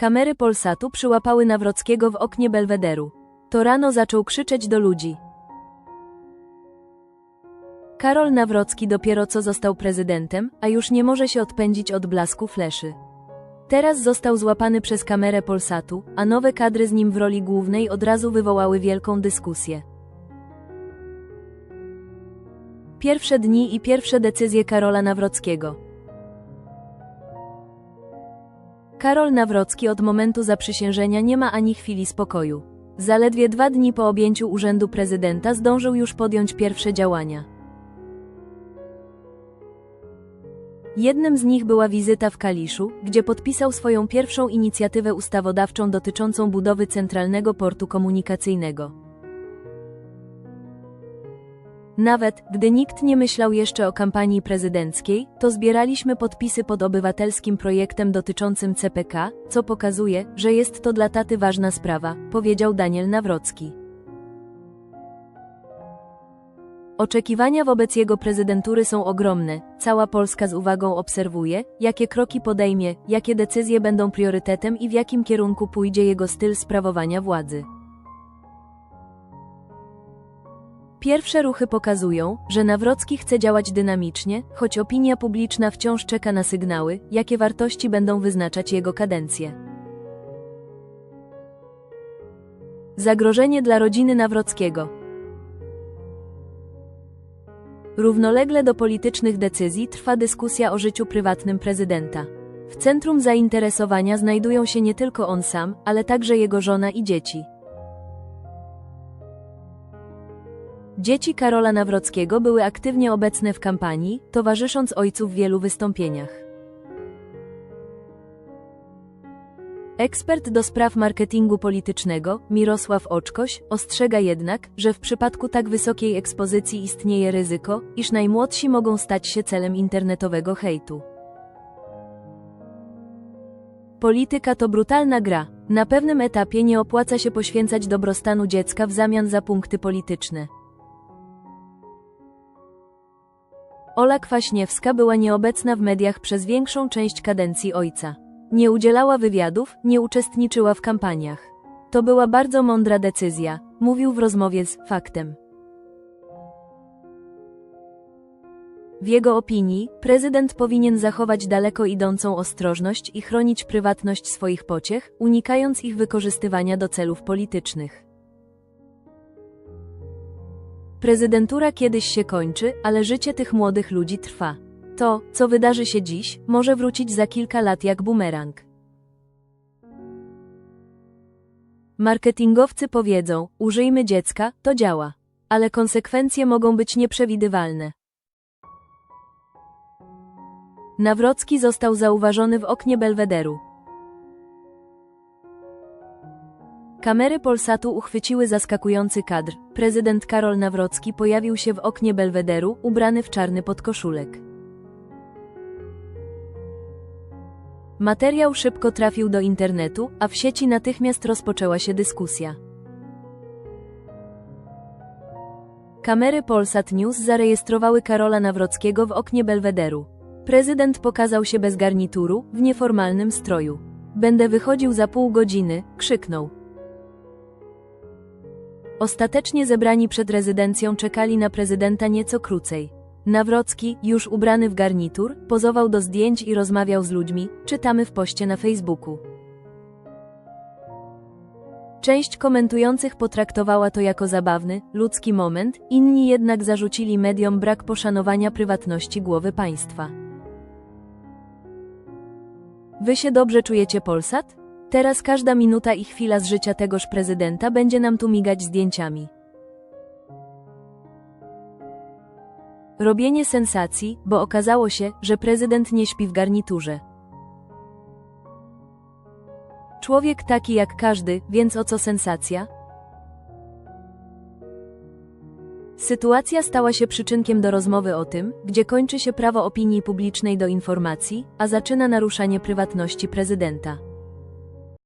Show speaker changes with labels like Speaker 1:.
Speaker 1: Kamery Polsatu przyłapały Nawrockiego w oknie Belwederu. To rano zaczął krzyczeć do ludzi. Karol Nawrocki dopiero co został prezydentem, a już nie może się odpędzić od blasku fleszy. Teraz został złapany przez kamerę Polsatu, a nowe kadry z nim w roli głównej od razu wywołały wielką dyskusję. Pierwsze dni i pierwsze decyzje Karola Nawrockiego. Karol Nawrocki od momentu zaprzysiężenia nie ma ani chwili spokoju. Zaledwie dwa dni po objęciu urzędu prezydenta zdążył już podjąć pierwsze działania. Jednym z nich była wizyta w Kaliszu, gdzie podpisał swoją pierwszą inicjatywę ustawodawczą dotyczącą budowy centralnego portu komunikacyjnego. Nawet gdy nikt nie myślał jeszcze o kampanii prezydenckiej, to zbieraliśmy podpisy pod obywatelskim projektem dotyczącym CPK, co pokazuje, że jest to dla taty ważna sprawa, powiedział Daniel Nawrocki. Oczekiwania wobec jego prezydentury są ogromne. Cała Polska z uwagą obserwuje, jakie kroki podejmie, jakie decyzje będą priorytetem i w jakim kierunku pójdzie jego styl sprawowania władzy. Pierwsze ruchy pokazują, że Nawrocki chce działać dynamicznie, choć opinia publiczna wciąż czeka na sygnały, jakie wartości będą wyznaczać jego kadencję. Zagrożenie dla rodziny Nawrockiego. Równolegle do politycznych decyzji trwa dyskusja o życiu prywatnym prezydenta. W centrum zainteresowania znajdują się nie tylko on sam, ale także jego żona i dzieci. Dzieci Karola Nawrockiego były aktywnie obecne w kampanii, towarzysząc ojcu w wielu wystąpieniach. Ekspert do spraw marketingu politycznego, Mirosław Oczkoś, ostrzega jednak, że w przypadku tak wysokiej ekspozycji istnieje ryzyko, iż najmłodsi mogą stać się celem internetowego hejtu. Polityka to brutalna gra. Na pewnym etapie nie opłaca się poświęcać dobrostanu dziecka w zamian za punkty polityczne. Ola Kwaśniewska była nieobecna w mediach przez większą część kadencji ojca. Nie udzielała wywiadów, nie uczestniczyła w kampaniach. To była bardzo mądra decyzja, mówił w rozmowie z Faktem. W jego opinii, prezydent powinien zachować daleko idącą ostrożność i chronić prywatność swoich pociech, unikając ich wykorzystywania do celów politycznych. Prezydentura kiedyś się kończy, ale życie tych młodych ludzi trwa. To, co wydarzy się dziś, może wrócić za kilka lat jak bumerang. Marketingowcy powiedzą: użyjmy dziecka, to działa. Ale konsekwencje mogą być nieprzewidywalne. Nawrocki został zauważony w oknie Belwederu. Kamery Polsatu uchwyciły zaskakujący kadr. Prezydent Karol Nawrocki pojawił się w oknie Belwederu, ubrany w czarny podkoszulek. Materiał szybko trafił do internetu, a w sieci natychmiast rozpoczęła się dyskusja. Kamery Polsat News zarejestrowały Karola Nawrockiego w oknie Belwederu. Prezydent pokazał się bez garnituru, w nieformalnym stroju. Będę wychodził za pół godziny, krzyknął. Ostatecznie zebrani przed rezydencją czekali na prezydenta nieco krócej. Nawrocki, już ubrany w garnitur, pozował do zdjęć i rozmawiał z ludźmi, czytamy w poście na Facebooku. Część komentujących potraktowała to jako zabawny, ludzki moment, inni jednak zarzucili mediom brak poszanowania prywatności głowy państwa. Wy się dobrze czujecie, Polsat? Teraz każda minuta i chwila z życia tegoż prezydenta będzie nam tu migać zdjęciami. Robienie sensacji, bo okazało się, że prezydent nie śpi w garniturze. Człowiek taki jak każdy, więc o co sensacja? Sytuacja stała się przyczynkiem do rozmowy o tym, gdzie kończy się prawo opinii publicznej do informacji, a zaczyna naruszanie prywatności prezydenta.